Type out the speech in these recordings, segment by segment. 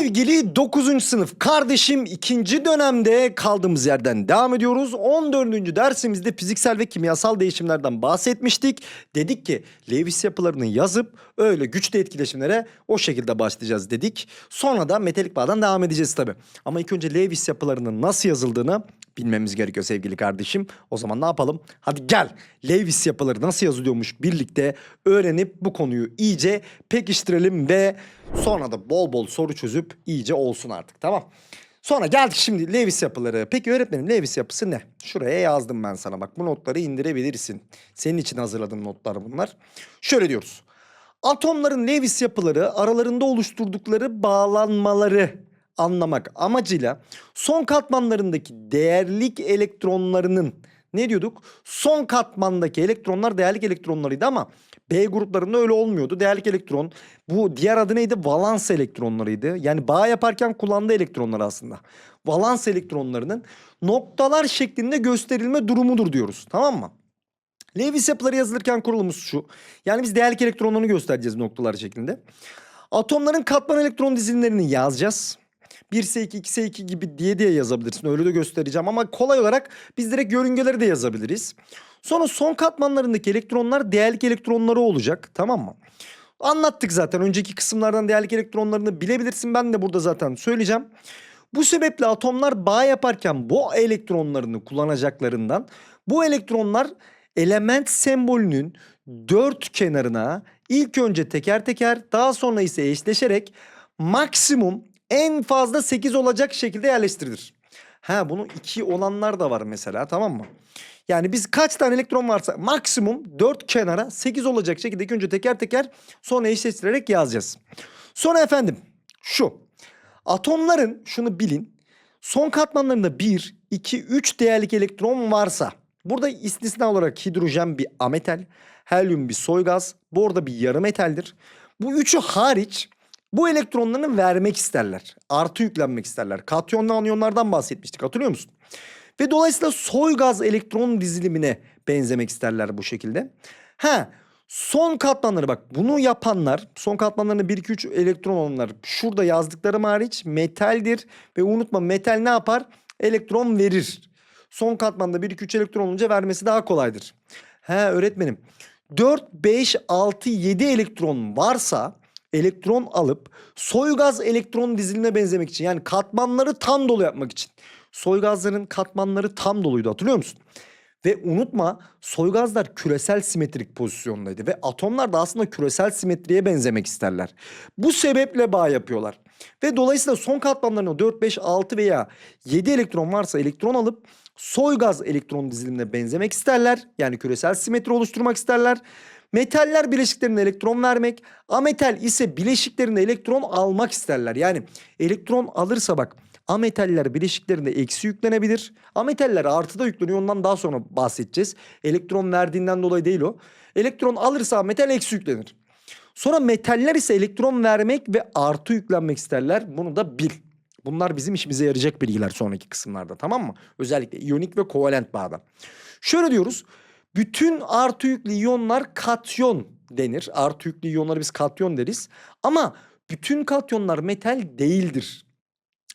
Sevgili 9. sınıf kardeşim ikinci dönemde kaldığımız yerden devam ediyoruz. 14. dersimizde fiziksel ve kimyasal değişimlerden bahsetmiştik. Dedik ki Lewis yapılarını yazıp öyle güçlü etkileşimlere o şekilde başlayacağız dedik. Sonra da metalik bağdan devam edeceğiz tabii. Ama ilk önce Lewis yapılarının nasıl yazıldığını bilmemiz gerekiyor sevgili kardeşim. O zaman ne yapalım? Hadi gel Lewis yapıları nasıl yazılıyormuş birlikte öğrenip bu konuyu iyice pekiştirelim ve sonra da bol bol soru çözüp iyice olsun artık tamam. Sonra geldik şimdi Lewis yapıları. Peki öğretmenim Lewis yapısı ne? Şuraya yazdım ben sana bak bu notları indirebilirsin. Senin için hazırladığım notlar bunlar. Şöyle diyoruz. Atomların Lewis yapıları aralarında oluşturdukları bağlanmaları anlamak amacıyla son katmanlarındaki değerlik elektronlarının ne diyorduk? Son katmandaki elektronlar değerlik elektronlarıydı ama B gruplarında öyle olmuyordu. Değerlik elektron bu diğer adı neydi? Valans elektronlarıydı. Yani bağ yaparken kullandığı elektronlar aslında. Valans elektronlarının noktalar şeklinde gösterilme durumudur diyoruz. Tamam mı? Lewis yapıları yazılırken kurulumuz şu. Yani biz değerlik elektronlarını göstereceğiz noktalar şeklinde. Atomların katman elektron dizilimlerini yazacağız. 1S2, 2S2 gibi diye diye yazabilirsin. Öyle de göstereceğim ama kolay olarak biz direkt yörüngeleri de yazabiliriz. Sonra son katmanlarındaki elektronlar değerlik elektronları olacak. Tamam mı? Anlattık zaten. Önceki kısımlardan değerlik elektronlarını bilebilirsin. Ben de burada zaten söyleyeceğim. Bu sebeple atomlar bağ yaparken bu elektronlarını kullanacaklarından bu elektronlar element sembolünün dört kenarına ilk önce teker teker daha sonra ise eşleşerek maksimum en fazla 8 olacak şekilde yerleştirilir. Ha bunun 2 olanlar da var mesela tamam mı? Yani biz kaç tane elektron varsa maksimum 4 kenara 8 olacak şekilde önce teker teker sonra eşleştirerek yazacağız. Sonra efendim şu atomların şunu bilin son katmanlarında 1, 2, 3 değerlik elektron varsa burada istisna olarak hidrojen bir ametal, helyum bir soy gaz, bu orada bir yarı metaldir. Bu üçü hariç bu elektronlarını vermek isterler. Artı yüklenmek isterler. Katyonlu anyonlardan bahsetmiştik hatırlıyor musun? Ve dolayısıyla soy gaz elektron dizilimine benzemek isterler bu şekilde. Ha son katmanları bak bunu yapanlar son katmanlarında 1 2 3 elektron olanlar şurada yazdıklarım hariç metaldir ve unutma metal ne yapar? Elektron verir. Son katmanda 1 2 3 elektron olunca vermesi daha kolaydır. He öğretmenim 4 5 6 7 elektron varsa elektron alıp soy gaz elektron dizilimine benzemek için yani katmanları tam dolu yapmak için. Soy gazların katmanları tam doluydu hatırlıyor musun? Ve unutma soy gazlar küresel simetrik pozisyondaydı ve atomlar da aslında küresel simetriye benzemek isterler. Bu sebeple bağ yapıyorlar. Ve dolayısıyla son katmanlarına 4, 5, 6 veya 7 elektron varsa elektron alıp soy gaz elektron dizilimine benzemek isterler. Yani küresel simetri oluşturmak isterler. Metaller bileşiklerine elektron vermek, ametal ise bileşiklerine elektron almak isterler. Yani elektron alırsa bak ametaller bileşiklerinde eksi yüklenebilir. Ametaller artıda yükleniyor ondan daha sonra bahsedeceğiz. Elektron verdiğinden dolayı değil o. Elektron alırsa metal eksi yüklenir. Sonra metaller ise elektron vermek ve artı yüklenmek isterler. Bunu da bil. Bunlar bizim işimize yarayacak bilgiler sonraki kısımlarda tamam mı? Özellikle iyonik ve kovalent bağda. Şöyle diyoruz. Bütün artı yüklü iyonlar katyon denir. Artı yüklü iyonları biz katyon deriz. Ama bütün katyonlar metal değildir.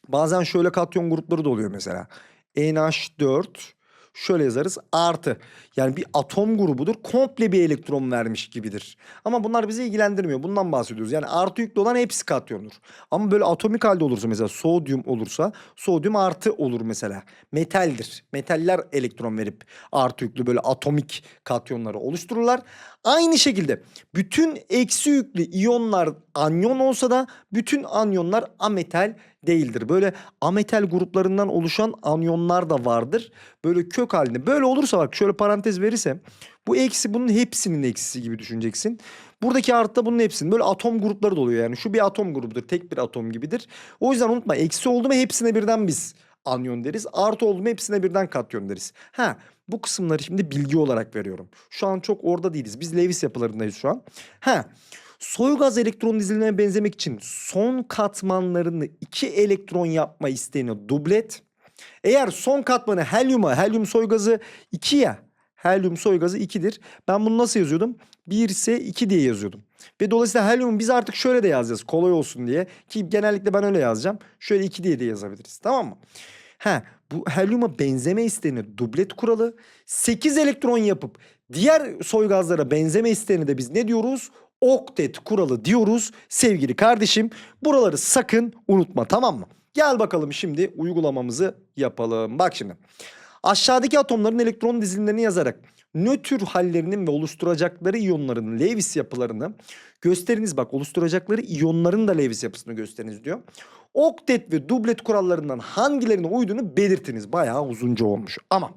Bazen şöyle katyon grupları da oluyor mesela. NH4 şöyle yazarız artı. Yani bir atom grubudur. Komple bir elektron vermiş gibidir. Ama bunlar bizi ilgilendirmiyor. Bundan bahsediyoruz. Yani artı yüklü olan hepsi katyondur. Ama böyle atomik halde olursa mesela sodyum olursa sodyum artı olur mesela. Metaldir. Metaller elektron verip artı yüklü böyle atomik katyonları oluştururlar. Aynı şekilde bütün eksi yüklü iyonlar anyon olsa da bütün anyonlar ametal değildir. Böyle ametal gruplarından oluşan anyonlar da vardır. Böyle kök halinde. Böyle olursa bak şöyle parantez verirsem bu eksi bunun hepsinin eksisi gibi düşüneceksin. Buradaki artı da bunun hepsinin. Böyle atom grupları da oluyor yani. Şu bir atom grubudur. Tek bir atom gibidir. O yüzden unutma eksi oldu mu hepsine birden biz anyon deriz. Artı oldu mu hepsine birden katyon deriz. Ha bu kısımları şimdi bilgi olarak veriyorum. Şu an çok orada değiliz. Biz Lewis yapılarındayız şu an. Ha soy gaz elektron dizilimine benzemek için son katmanlarını iki elektron yapma isteğini dublet. Eğer son katmanı helyuma, helyum soy gazı 2 ya. Helyum soy gazı 2'dir. Ben bunu nasıl yazıyordum? 1 ise 2 diye yazıyordum. Ve dolayısıyla helyumu biz artık şöyle de yazacağız kolay olsun diye. Ki genellikle ben öyle yazacağım. Şöyle 2 diye de yazabiliriz tamam mı? Ha, bu helyuma benzeme istenir dublet kuralı. 8 elektron yapıp diğer soy gazlara benzeme isteğini de biz ne diyoruz? Oktet kuralı diyoruz sevgili kardeşim. Buraları sakın unutma tamam mı? Gel bakalım şimdi uygulamamızı yapalım. Bak şimdi. Aşağıdaki atomların elektron dizilimlerini yazarak nötr hallerinin ve oluşturacakları iyonların Lewis yapılarını gösteriniz. Bak oluşturacakları iyonların da Lewis yapısını gösteriniz diyor. Oktet ve dublet kurallarından hangilerine uyduğunu belirtiniz. Bayağı uzunca olmuş ama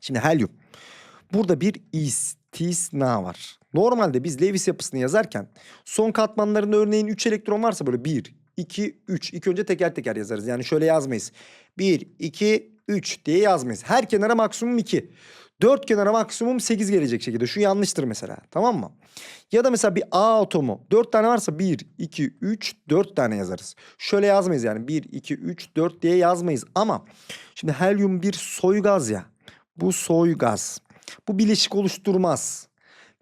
şimdi helyum. Burada bir istisna var. Normalde biz Lewis yapısını yazarken son katmanlarında örneğin 3 elektron varsa böyle 1, 2, 3. İlk önce teker teker yazarız. Yani şöyle yazmayız. 1, 2, 3 diye yazmayız. Her kenara maksimum 2. 4 kenara maksimum 8 gelecek şekilde. Şu yanlıştır mesela. Tamam mı? Ya da mesela bir A atomu 4 tane varsa 1, 2, 3, 4 tane yazarız. Şöyle yazmayız yani 1, 2, 3, 4 diye yazmayız. Ama şimdi helyum bir soy gaz ya. Bu soy gaz. Bu bileşik oluşturmaz.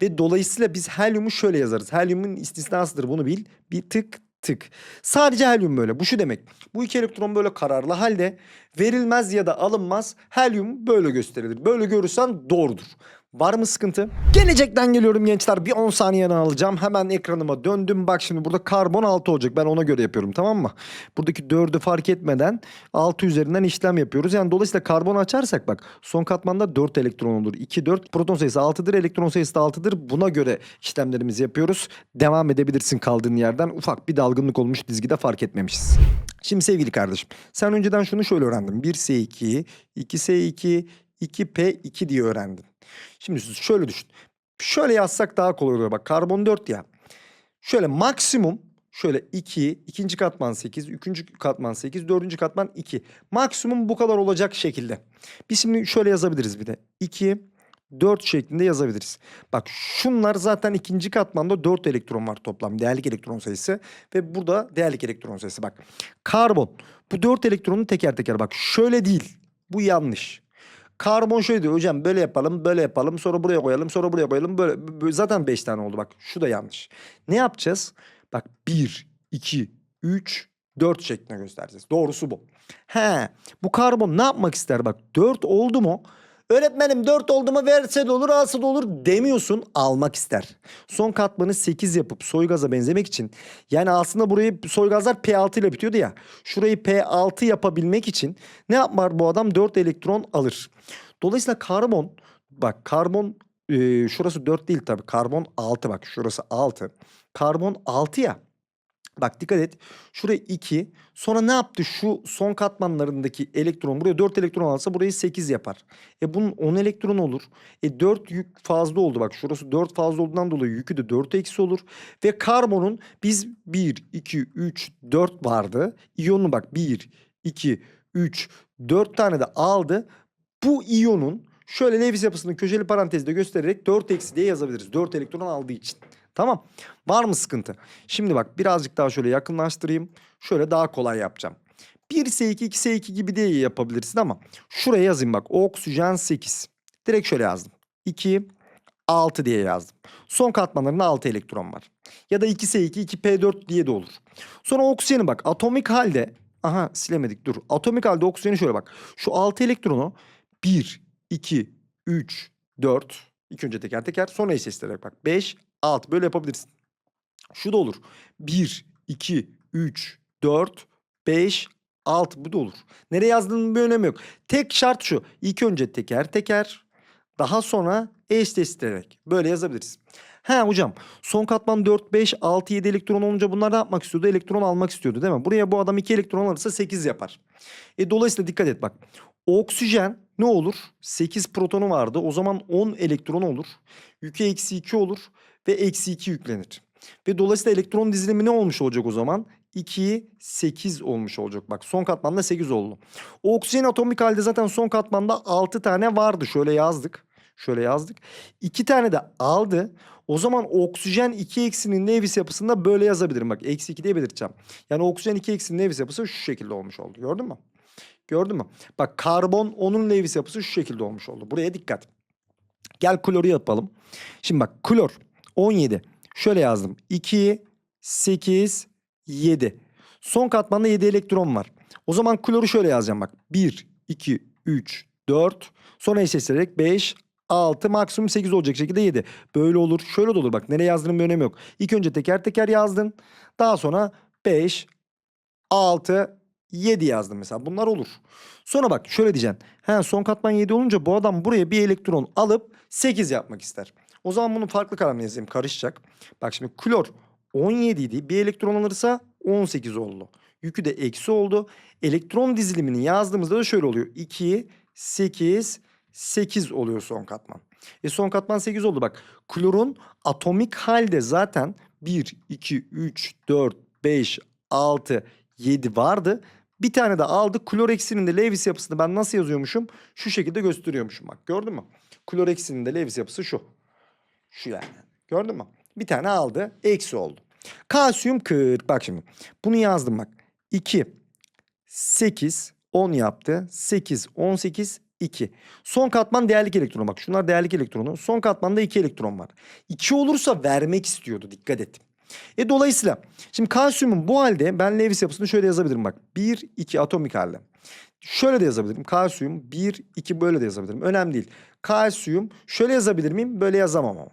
Ve dolayısıyla biz helyumu şöyle yazarız. Helyumun istisnasıdır bunu bil. Bir tık tık. Sadece helyum böyle. Bu şu demek. Bu iki elektron böyle kararlı halde verilmez ya da alınmaz. Helyum böyle gösterilir. Böyle görürsen doğrudur. Var mı sıkıntı? Gelecekten geliyorum gençler. Bir 10 saniyeden alacağım. Hemen ekranıma döndüm. Bak şimdi burada karbon 6 olacak. Ben ona göre yapıyorum tamam mı? Buradaki 4'ü fark etmeden 6 üzerinden işlem yapıyoruz. Yani dolayısıyla karbon açarsak bak son katmanda 4 elektron olur. 2, 4. Proton sayısı 6'dır. Elektron sayısı da 6'dır. Buna göre işlemlerimizi yapıyoruz. Devam edebilirsin kaldığın yerden. Ufak bir dalgınlık olmuş dizgide fark etmemişiz. Şimdi sevgili kardeşim sen önceden şunu şöyle öğrendin. 1S2, 2S2, 2P2 diye öğrendin. Şimdi şöyle düşün. Şöyle yazsak daha kolay oluyor. Bak karbon 4 ya. Şöyle maksimum şöyle 2, ikinci katman 8, üçüncü katman 8, dördüncü katman 2. Maksimum bu kadar olacak şekilde. Biz şimdi şöyle yazabiliriz bir de. 2, 4 şeklinde yazabiliriz. Bak şunlar zaten ikinci katmanda 4 elektron var toplam. Değerlik elektron sayısı. Ve burada değerlik elektron sayısı. Bak karbon. Bu 4 elektronu teker teker bak şöyle değil. Bu yanlış. Karbon şöyle diyor hocam böyle yapalım böyle yapalım sonra buraya koyalım sonra buraya koyalım böyle, zaten 5 tane oldu bak şu da yanlış. Ne yapacağız? Bak 1, 2, 3, 4 şeklinde göstereceğiz. Doğrusu bu. He bu karbon ne yapmak ister bak 4 oldu mu? Öğretmenim 4 oldu mu verse de olur alsa da olur demiyorsun almak ister. Son katmanı 8 yapıp soygaza benzemek için yani aslında burayı soygazlar P6 ile bitiyordu ya. Şurayı P6 yapabilmek için ne yapar bu adam 4 elektron alır. Dolayısıyla karbon bak karbon e, şurası 4 değil tabii karbon 6 bak şurası 6. Karbon 6 ya. Bak dikkat et. Şuraya 2. Sonra ne yaptı? Şu son katmanlarındaki elektron buraya 4 elektron alsa burayı 8 yapar. E bunun 10 elektron olur. E 4 yük fazla oldu. Bak şurası 4 fazla olduğundan dolayı yükü de 4 eksi olur. Ve karbonun biz 1, 2, 3, 4 vardı. İyonun bak 1, 2, 3, 4 tane de aldı. Bu iyonun şöyle Lewis yapısını köşeli parantezde göstererek 4 eksi diye yazabiliriz. 4 elektron aldığı için. Tamam. Var mı sıkıntı? Şimdi bak birazcık daha şöyle yakınlaştırayım. Şöyle daha kolay yapacağım. 1S2, 2S2 gibi de yapabilirsin ama şuraya yazayım bak. Oksijen 8. Direkt şöyle yazdım. 2, 6 diye yazdım. Son katmanlarında 6 elektron var. Ya da 2S2, 2P4 diye de olur. Sonra oksijeni bak atomik halde Aha silemedik dur. Atomik halde oksijeni şöyle bak. Şu 6 elektronu 1, 2, 3, 4. İlk önce teker teker sonra eş seslerek bak. 5, 6 böyle yapabilirsin. Şu da olur. 1, 2, 3, 4, 5, 6 bu da olur. Nereye yazdığının bir önemi yok. Tek şart şu. İlk önce teker teker daha sonra eşleştirerek böyle yazabiliriz. He hocam son katman 4, 5, 6, 7 elektron olunca bunlar ne yapmak istiyordu? Elektron almak istiyordu değil mi? Buraya bu adam 2 elektron alırsa 8 yapar. E, dolayısıyla dikkat et bak. Oksijen ne olur? 8 protonu vardı. O zaman 10 elektron olur. Yükü eksi 2 olur ve eksi 2 yüklenir. Ve dolayısıyla elektron dizilimi ne olmuş olacak o zaman? 2, 8 olmuş olacak. Bak son katmanda 8 oldu. O oksijen atomik halde zaten son katmanda 6 tane vardı. Şöyle yazdık. Şöyle yazdık. 2 tane de aldı. O zaman oksijen 2 eksinin Lewis yapısında böyle yazabilirim. Bak eksi 2 diye belirteceğim. Yani oksijen 2 eksinin Lewis yapısı şu şekilde olmuş oldu. Gördün mü? Gördün mü? Bak karbon onun Lewis yapısı şu şekilde olmuş oldu. Buraya dikkat. Gel kloru yapalım. Şimdi bak klor 17. Şöyle yazdım. 2, 8, 7. Son katmanda 7 elektron var. O zaman kloru şöyle yazacağım bak. 1, 2, 3, 4. Sonra eşleştirerek 5, 6 maksimum 8 olacak şekilde 7. Böyle olur. Şöyle de olur bak. Nereye yazdığının bir önemi yok. İlk önce teker teker yazdın. Daha sonra 5, 6, 7 yazdım mesela. Bunlar olur. Sonra bak şöyle diyeceksin. He, son katman 7 olunca bu adam buraya bir elektron alıp 8 yapmak ister. O zaman bunu farklı kalemle yazayım. Karışacak. Bak şimdi klor 17 idi. Bir elektron alırsa 18 oldu. Yükü de eksi oldu. Elektron dizilimini yazdığımızda da şöyle oluyor. 2, 8, 8 oluyor son katman. E son katman 8 oldu bak. Klorun atomik halde zaten 1, 2, 3, 4, 5, 6, 7 vardı. Bir tane de aldı. Kloreksinin de Lewis yapısını ben nasıl yazıyormuşum? Şu şekilde gösteriyormuşum bak. Gördün mü? Kloreksinin de Lewis yapısı şu. Şu yani. Gördün mü? Bir tane aldı. Eksi oldu. Kalsiyum 40. Bak şimdi. Bunu yazdım bak. 2, 8, 10 yaptı. 8, 18, 2. Son katman değerlik elektronu. Bak şunlar değerlik elektronu. Son katmanda 2 elektron var. 2 olursa vermek istiyordu. Dikkat et. E dolayısıyla şimdi kalsiyumun bu halde ben Lewis yapısını şöyle yazabilirim bak. 1, 2 atomik halde. Şöyle de yazabilirim. Kalsiyum 1, 2 böyle de yazabilirim. Önemli değil. Kalsiyum şöyle yazabilir miyim? Böyle yazamam ama.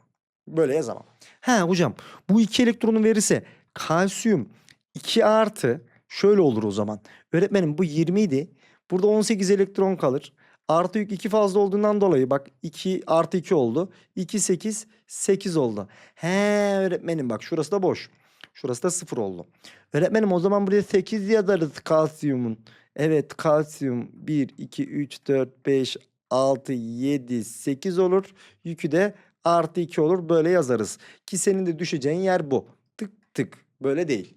Böyle yazamam. Ha hocam bu iki elektronu verirse kalsiyum 2 artı şöyle olur o zaman. Öğretmenim bu 20 idi. Burada 18 elektron kalır. Artı yük 2 fazla olduğundan dolayı bak 2 artı 2 oldu. 2 8 8 oldu. He öğretmenim bak şurası da boş. Şurası da 0 oldu. Öğretmenim o zaman buraya 8 yazarız kalsiyumun. Evet kalsiyum 1 2 3 4 5 6 7 8 olur. Yükü de artı 2 olur. Böyle yazarız. Ki senin de düşeceğin yer bu. Tık tık. Böyle değil.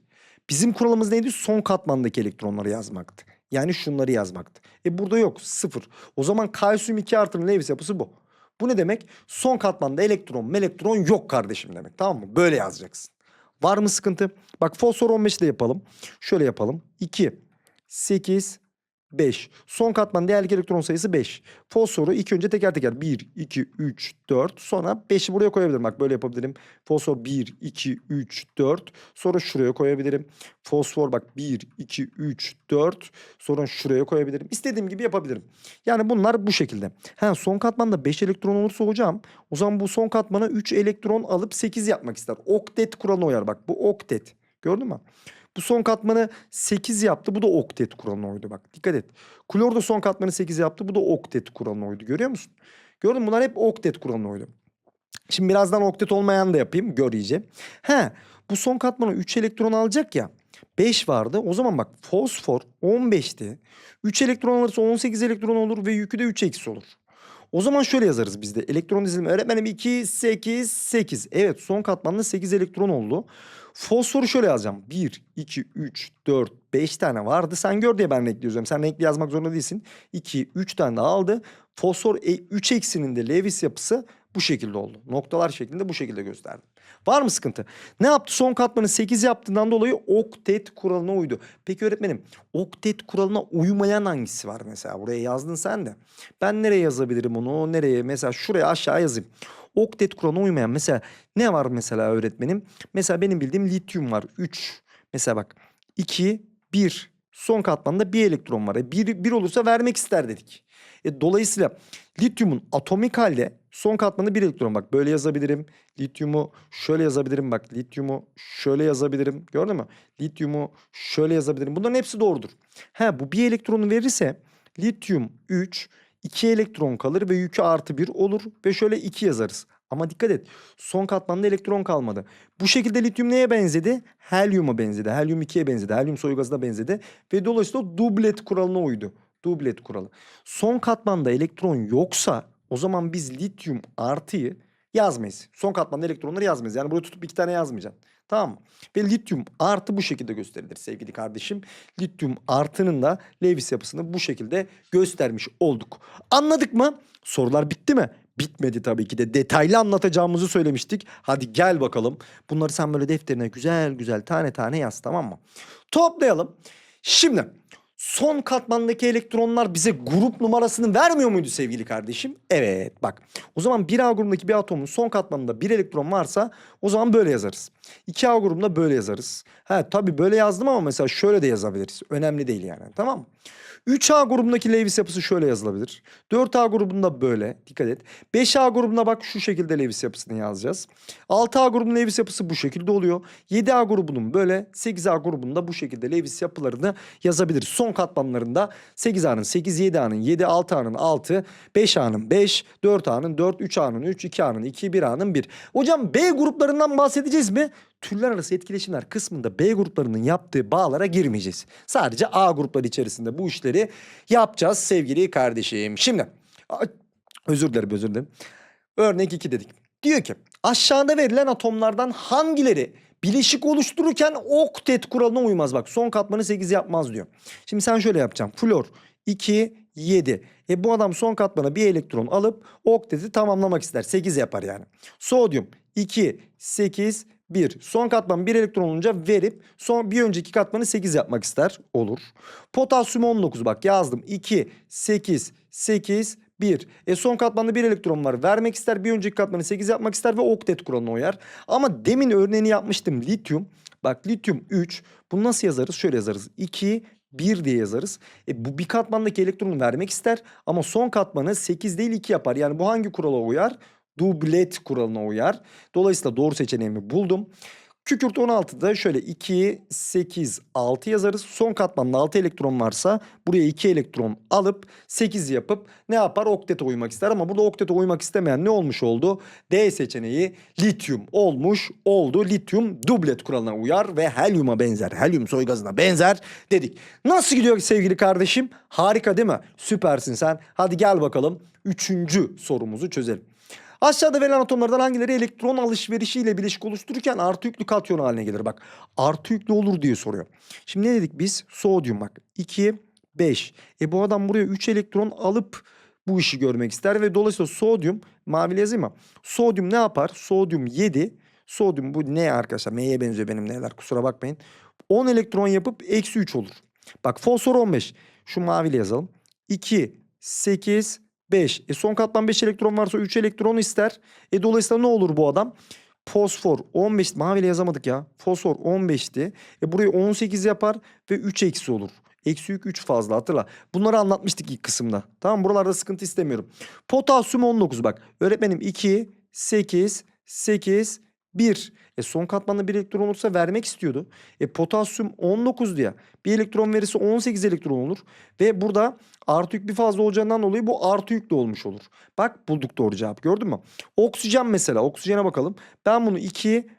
Bizim kuralımız neydi? Son katmandaki elektronları yazmaktı. Yani şunları yazmaktı. E burada yok. Sıfır. O zaman kalsiyum 2 artının Lewis yapısı bu. Bu ne demek? Son katmanda elektron elektron yok kardeşim demek. Tamam mı? Böyle yazacaksın. Var mı sıkıntı? Bak fosfor 15'i de yapalım. Şöyle yapalım. 2, 8, 5. Son katman değerlik elektron sayısı 5. Fosforu ilk önce teker teker 1, 2, 3, 4. Sonra 5'i buraya koyabilirim. Bak böyle yapabilirim. Fosfor 1, 2, 3, 4. Sonra şuraya koyabilirim. Fosfor bak 1, 2, 3, 4. Sonra şuraya koyabilirim. İstediğim gibi yapabilirim. Yani bunlar bu şekilde. Ha, son katmanda 5 elektron olursa hocam o zaman bu son katmana 3 elektron alıp 8 yapmak ister. Oktet kuralına uyar bak. Bu oktet. Gördün mü? Bu son katmanı 8 yaptı. Bu da oktet kuralına bak. Dikkat et. Klor da son katmanı 8 yaptı. Bu da oktet kuralına. Görüyor musun? Gördün mü? Bunlar hep oktet kuralına. Şimdi birazdan oktet olmayan da yapayım. Gör iyice. He, bu son katmana 3 elektron alacak ya. 5 vardı. O zaman bak fosfor 15'ti. 3 elektron alırsa 18 elektron olur ve yükü de 3 eksi olur. O zaman şöyle yazarız bizde. Elektron dizilimi öğretmenim 2, 8, 8. Evet son katmanda 8 elektron oldu. Fosforu şöyle yazacağım. 1, 2, 3, 4, 5 tane vardı. Sen gör diye ben renkli yazıyorum. Sen renkli yazmak zorunda değilsin. 2, 3 tane daha aldı. Fosfor 3 eksinin de Lewis yapısı bu şekilde oldu. Noktalar şeklinde bu şekilde gösterdim. Var mı sıkıntı? Ne yaptı? Son katmanı 8 yaptığından dolayı oktet kuralına uydu. Peki öğretmenim oktet kuralına uymayan hangisi var mesela? Buraya yazdın sen de. Ben nereye yazabilirim onu? Nereye? Mesela şuraya aşağı yazayım. Oktet kuralına uymayan mesela ne var mesela öğretmenim? Mesela benim bildiğim lityum var 3. Mesela bak 2, 1. Son katmanda bir elektron var. E 1, 1 olursa vermek ister dedik. E dolayısıyla lityumun atomik halde son katmanda bir elektron bak böyle yazabilirim. Lityumu şöyle yazabilirim bak. Lityumu şöyle yazabilirim. Gördün mü? Lityumu şöyle yazabilirim. Bunların hepsi doğrudur. Ha bu bir elektronu verirse lityum 3, 2 elektron kalır ve yükü artı 1 olur ve şöyle 2 yazarız. Ama dikkat et son katmanda elektron kalmadı. Bu şekilde lityum neye benzedi? Helyuma benzedi. Helyum 2'ye benzedi. Helyum soy gazına benzedi. Ve dolayısıyla dublet kuralına uydu. Dublet kuralı. Son katmanda elektron yoksa o zaman biz lityum artıyı yazmayız. Son katmanda elektronları yazmayız. Yani buraya tutup iki tane yazmayacaksın. Tamam mı? Ve lityum artı bu şekilde gösterilir sevgili kardeşim. Lityum artının da Lewis yapısını bu şekilde göstermiş olduk. Anladık mı? Sorular bitti mi? Bitmedi tabii ki de detaylı anlatacağımızı söylemiştik. Hadi gel bakalım. Bunları sen böyle defterine güzel güzel tane tane yaz tamam mı? Toplayalım. Şimdi son katmandaki elektronlar bize grup numarasını vermiyor muydu sevgili kardeşim? Evet bak o zaman 1A grubundaki bir atomun son katmanında bir elektron varsa o zaman böyle yazarız. 2A grubunda böyle yazarız. Ha tabii böyle yazdım ama mesela şöyle de yazabiliriz. Önemli değil yani tamam mı? 3A grubundaki Lewis yapısı şöyle yazılabilir. 4A grubunda böyle dikkat et. 5A grubunda bak şu şekilde Lewis yapısını yazacağız. 6A grubunun Lewis yapısı bu şekilde oluyor. 7A grubunun böyle 8A grubunda bu şekilde Lewis yapılarını yazabiliriz. Son katmanlarında 8A'nın 8, 7A'nın 7, 6A'nın 6, 5A'nın 5, 4A'nın 4, 3A'nın 3, 2A'nın 2, 1A'nın 1. Hocam B gruplarından bahsedeceğiz mi? Türler arası etkileşimler kısmında B gruplarının yaptığı bağlara girmeyeceğiz. Sadece A grupları içerisinde bu işleri yapacağız sevgili kardeşim. Şimdi özür dilerim özür dilerim. Örnek 2 dedik. Diyor ki aşağıda verilen atomlardan hangileri bileşik oluştururken oktet kuralına uymaz. Bak son katmanı 8 yapmaz diyor. Şimdi sen şöyle yapacaksın. Flor 2, 7. E bu adam son katmana bir elektron alıp okteti tamamlamak ister. 8 yapar yani. Sodyum 2, 8, 1. Son katman bir elektron olunca verip son bir önceki katmanı 8 yapmak ister. Olur. Potasyum 19 bak yazdım. 2, 8, 8, 1. E son katmanda bir elektron var. Vermek ister bir önceki katmanı 8 yapmak ister ve oktet kuralına uyar. Ama demin örneğini yapmıştım lityum. Bak lityum 3. Bunu nasıl yazarız? Şöyle yazarız. 2, 1 diye yazarız. E bu bir katmandaki elektronu vermek ister ama son katmanı 8 değil 2 yapar. Yani bu hangi kurala uyar? Dublet kuralına uyar. Dolayısıyla doğru seçeneğimi buldum. Kükürt 16'da şöyle 2, 8, 6 yazarız. Son katmanda 6 elektron varsa buraya 2 elektron alıp 8 yapıp ne yapar? Oktete uymak ister ama burada oktete uymak istemeyen ne olmuş oldu? D seçeneği lityum olmuş oldu. Lityum dublet kuralına uyar ve helyuma benzer. Helyum soy gazına benzer dedik. Nasıl gidiyor sevgili kardeşim? Harika değil mi? Süpersin sen. Hadi gel bakalım. Üçüncü sorumuzu çözelim. Aşağıda verilen atomlardan hangileri elektron alışverişiyle bileşik oluştururken artı yüklü katyon haline gelir? Bak artı yüklü olur diye soruyor. Şimdi ne dedik biz? Sodyum bak 2, 5. E bu adam buraya 3 elektron alıp bu işi görmek ister ve dolayısıyla sodyum mavili yazayım mı? Sodyum ne yapar? Sodyum 7. Sodyum bu ne arkadaşlar? M'ye benziyor benim neler kusura bakmayın. 10 elektron yapıp eksi 3 olur. Bak fosfor 15. Şu maviyle yazalım. 2, 8, 5. E son katman 5 elektron varsa 3 elektron ister. E dolayısıyla ne olur bu adam? Fosfor 15 maviyle yazamadık ya. Fosfor 15'ti. E burayı 18 yapar ve 3 eksi olur. Eksi yük 3 fazla hatırla. Bunları anlatmıştık ilk kısımda. Tamam buralarda sıkıntı istemiyorum. Potasyum 19 bak. Öğretmenim 2, 8, 8, 1. E son katmanda bir elektron olursa vermek istiyordu. E potasyum 19 diye. Bir elektron verirse 18 elektron olur. Ve burada artı yük bir fazla olacağından dolayı bu artı yüklü olmuş olur. Bak bulduk doğru cevap gördün mü? Oksijen mesela oksijene bakalım. Ben bunu 2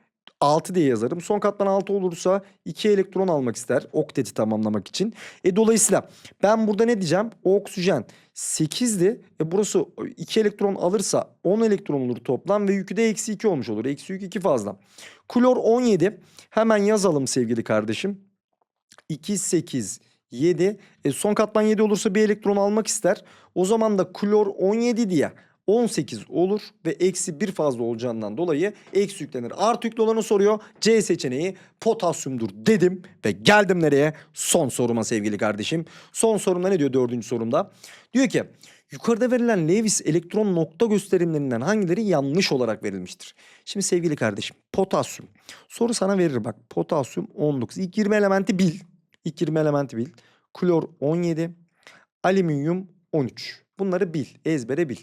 6 diye yazarım. Son katman 6 olursa 2 elektron almak ister okteti tamamlamak için. E dolayısıyla ben burada ne diyeceğim? O oksijen 8'di. E burası 2 elektron alırsa 10 elektron olur toplam ve yükü de eksi 2 olmuş olur. Eksi yük 2 fazla. Klor 17. Hemen yazalım sevgili kardeşim. 2, 8, 7. E son katman 7 olursa bir elektron almak ister. O zaman da klor 17 diye 18 olur ve eksi bir fazla olacağından dolayı eksi yüklenir. Artı yüklü olanı soruyor. C seçeneği potasyumdur dedim ve geldim nereye? Son soruma sevgili kardeşim. Son sorumda ne diyor dördüncü sorumda? Diyor ki yukarıda verilen Lewis elektron nokta gösterimlerinden hangileri yanlış olarak verilmiştir? Şimdi sevgili kardeşim potasyum. Soru sana verir bak potasyum 19. İlk 20 elementi bil. İlk 20 elementi bil. Klor 17. Alüminyum 13. Bunları bil. Ezbere bil.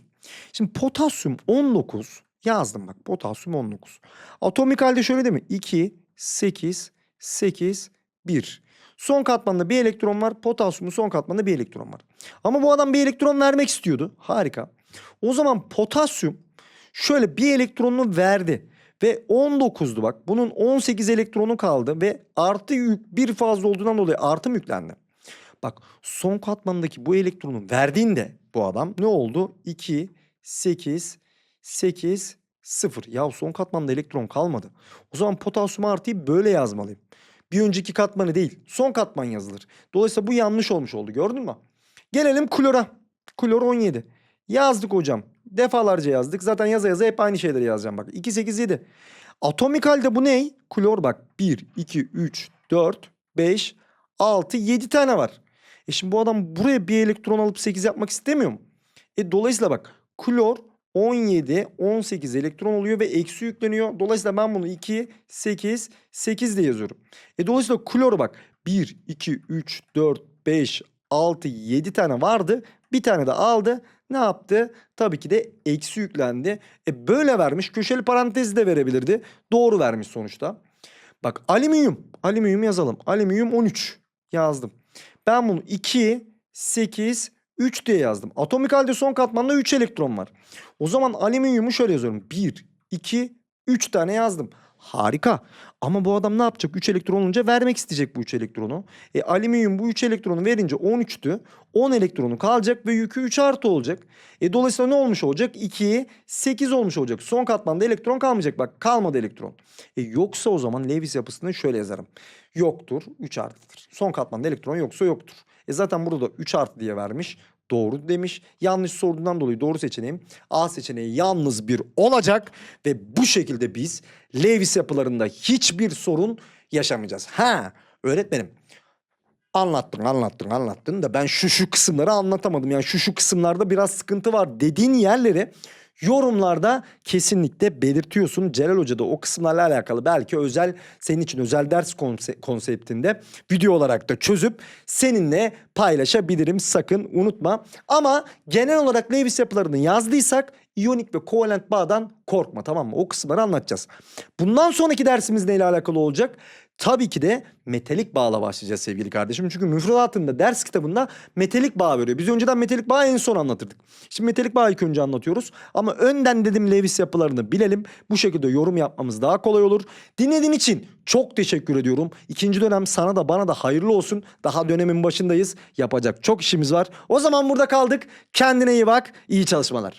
Şimdi potasyum 19 yazdım bak potasyum 19. Atomik halde şöyle değil mi? 2, 8, 8, 1. Son katmanda bir elektron var. Potasyumun son katmanda bir elektron var. Ama bu adam bir elektron vermek istiyordu. Harika. O zaman potasyum şöyle bir elektronunu verdi. Ve 19'du bak. Bunun 18 elektronu kaldı ve artı yük bir fazla olduğundan dolayı artı yüklendi? Bak son katmandaki bu elektronu verdiğinde bu adam ne oldu? 2, 8, 8, 0. Ya son katmanda elektron kalmadı. O zaman potasyum artıyı böyle yazmalıyım. Bir önceki katmanı değil son katman yazılır. Dolayısıyla bu yanlış olmuş oldu gördün mü? Gelelim klora. Klor 17. Yazdık hocam. Defalarca yazdık. Zaten yaza yaza hep aynı şeyleri yazacağım bak. 2, 8, 7. Atomik halde bu ne? Klor bak 1, 2, 3, 4, 5, 6, 7 tane var. E şimdi bu adam buraya bir elektron alıp 8 yapmak istemiyor mu? E dolayısıyla bak klor 17, 18 elektron oluyor ve eksi yükleniyor. Dolayısıyla ben bunu 2, 8, 8 diye yazıyorum. E dolayısıyla kloru bak 1, 2, 3, 4, 5, 6, 7 tane vardı. Bir tane de aldı. Ne yaptı? Tabii ki de eksi yüklendi. E böyle vermiş. Köşeli parantezi de verebilirdi. Doğru vermiş sonuçta. Bak alüminyum. Alüminyum yazalım. Alüminyum 13 yazdım. Ben bunu 2, 8, 3 diye yazdım. Atomik halde son katmanda 3 elektron var. O zaman alüminyumu şöyle yazıyorum. 1, 2, 3 tane yazdım. Harika. Ama bu adam ne yapacak? 3 elektron olunca vermek isteyecek bu 3 elektronu. E alüminyum bu 3 elektronu verince 13'tü. 10 elektronu kalacak ve yükü 3 artı olacak. E dolayısıyla ne olmuş olacak? 2'ye 8 olmuş olacak. Son katmanda elektron kalmayacak. Bak kalmadı elektron. E yoksa o zaman Lewis yapısını şöyle yazarım. Yoktur 3 artıdır. Son katmanda elektron yoksa yoktur. E zaten burada da 3 artı diye vermiş. Doğru demiş. Yanlış sorduğundan dolayı doğru seçeneğim A seçeneği yalnız bir olacak ve bu şekilde biz Lewis yapılarında hiçbir sorun yaşamayacağız. Ha öğretmenim anlattın anlattın anlattın da ben şu şu kısımları anlatamadım. Yani şu şu kısımlarda biraz sıkıntı var dediğin yerleri yorumlarda kesinlikle belirtiyorsun. Celal Hoca da o kısımlarla alakalı belki özel senin için özel ders konse- konseptinde video olarak da çözüp seninle paylaşabilirim sakın unutma. Ama genel olarak Lewis yapılarını yazdıysak iyonik ve kovalent bağdan korkma tamam mı? O kısımları anlatacağız. Bundan sonraki dersimiz neyle alakalı olacak? Tabii ki de metalik bağla başlayacağız sevgili kardeşim. Çünkü müfredatında ders kitabında metalik bağ veriyor. Biz önceden metalik bağı en son anlatırdık. Şimdi metalik bağı ilk önce anlatıyoruz. Ama önden dedim Lewis yapılarını bilelim. Bu şekilde yorum yapmamız daha kolay olur. Dinlediğin için çok teşekkür ediyorum. İkinci dönem sana da bana da hayırlı olsun. Daha dönemin başındayız. Yapacak çok işimiz var. O zaman burada kaldık. Kendine iyi bak. İyi çalışmalar.